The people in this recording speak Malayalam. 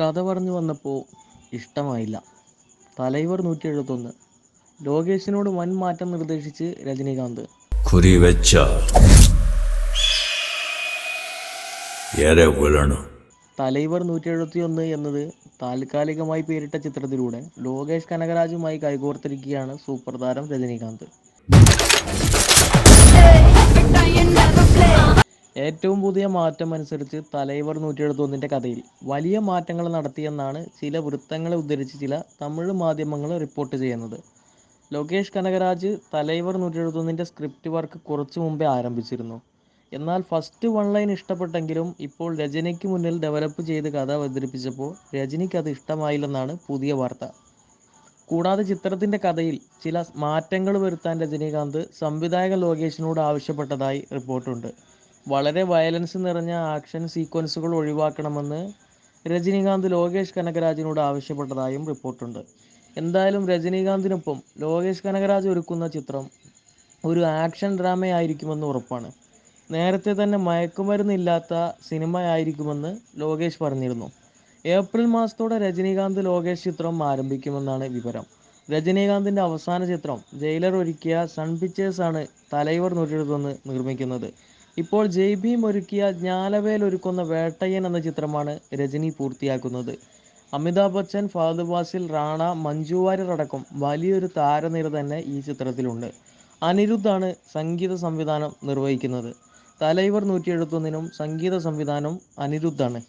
കഥ പറഞ്ഞു വന്നപ്പോൾ ഇഷ്ടമായില്ല. തലൈവർ നൂറ്റി എഴുപത്തൊന്ന് ലോകേഷിനോട് വൻ മാറ്റം നിർദ്ദേശിച്ച് രജനീകാന്ത്. തലൈവർ നൂറ്റി എഴുപത്തി ഒന്ന് എന്നത് താൽക്കാലികമായി പേരിട്ട ചിത്രത്തിലൂടെ ലോകേഷ് കനകരാജുമായി കൈകോർത്തിരിക്കുകയാണ് സൂപ്പർ താരം രജനീകാന്ത്. ഏറ്റവും പുതിയ മാറ്റം അനുസരിച്ച് തലൈവർ നൂറ്റി എഴുപത്തൊന്നിന്റെ കഥയിൽ വലിയ മാറ്റങ്ങൾ നടത്തിയെന്നാണ് ചില വൃത്തങ്ങളെ ഉദ്ധരിച്ച് ചില തമിഴ് മാധ്യമങ്ങൾ റിപ്പോർട്ട് ചെയ്യുന്നത്. ലോകേഷ് കനകരാജ് തലൈവർ നൂറ്റി എഴുപത്തൊന്നിന്റെ സ്ക്രിപ്റ്റ് വർക്ക് കുറച്ചു മുമ്പേ ആരംഭിച്ചിരുന്നു. എന്നാൽ ഫസ്റ്റ് വൺ ലൈൻ ഇഷ്ടപ്പെട്ടെങ്കിലും ഇപ്പോൾ രജനിക്ക് മുന്നിൽ ഡെവലപ്പ് ചെയ്ത് കഥ അവതരിപ്പിച്ചപ്പോൾ രജനിക്ക് അത് ഇഷ്ടമായില്ലെന്നാണ് പുതിയ വാർത്ത. കൂടാതെ ചിത്രത്തിന്റെ കഥയിൽ ചില മാറ്റങ്ങൾ വരുത്താൻ രജനീകാന്ത് സംവിധായകൻ ലോകേഷിനോട് ആവശ്യപ്പെട്ടതായി റിപ്പോർട്ടുണ്ട്. വളരെ വയലൻസ് നിറഞ്ഞ ആക്ഷൻ സീക്വൻസുകൾ ഒഴിവാക്കണമെന്ന് രജനീകാന്ത് ലോകേഷ് കനകരാജിനോട് ആവശ്യപ്പെട്ടതായും റിപ്പോർട്ടുണ്ട് എന്തായാലും രജനീകാന്തിനൊപ്പം ലോകേഷ് കനകരാജ് ഒരുക്കുന്ന ചിത്രം ഒരു ആക്ഷൻ ഡ്രാമയായിരിക്കുമെന്ന് ഉറപ്പാണ്. നേരത്തെ തന്നെ മയക്കുമരുന്നില്ലാത്ത സിനിമയായിരിക്കുമെന്ന് ലോകേഷ് പറഞ്ഞിരുന്നു. ഏപ്രിൽ മാസത്തോടെ രജനീകാന്ത് ലോകേഷ് ചിത്രം ആരംഭിക്കുമെന്നാണ് വിവരം. രജനീകാന്തിന്റെ അവസാന ചിത്രം ജയിലർ ഒരുക്കിയ സൺ പിക്ചേഴ്സാണ് തലൈവർ നൂറ്റെഴുപത്തൊന്ന് നിർമ്മിക്കുന്നത്. ഇപ്പോൾ ജയ് ഭീം ഒരുക്കിയ ജ്ഞാനവേൽ ഒരുക്കുന്ന വേട്ടയ്യൻ എന്ന ചിത്രമാണ് രജനി പൂർത്തിയാക്കുന്നത്. അമിതാഭ് ബച്ചൻ ഫഹദ് വാസിൽ റാണ മഞ്ജു വാര്യർ അടക്കം വലിയൊരു താരനിര തന്നെ ഈ ചിത്രത്തിലുണ്ട്. അനിരുദ്ധാണ് സംഗീത സംവിധാനം നിർവഹിക്കുന്നത്. തലൈവർ നൂറ്റി എഴുപത്തൊന്നിനും സംഗീത സംവിധാനം അനിരുദ്ധാണ്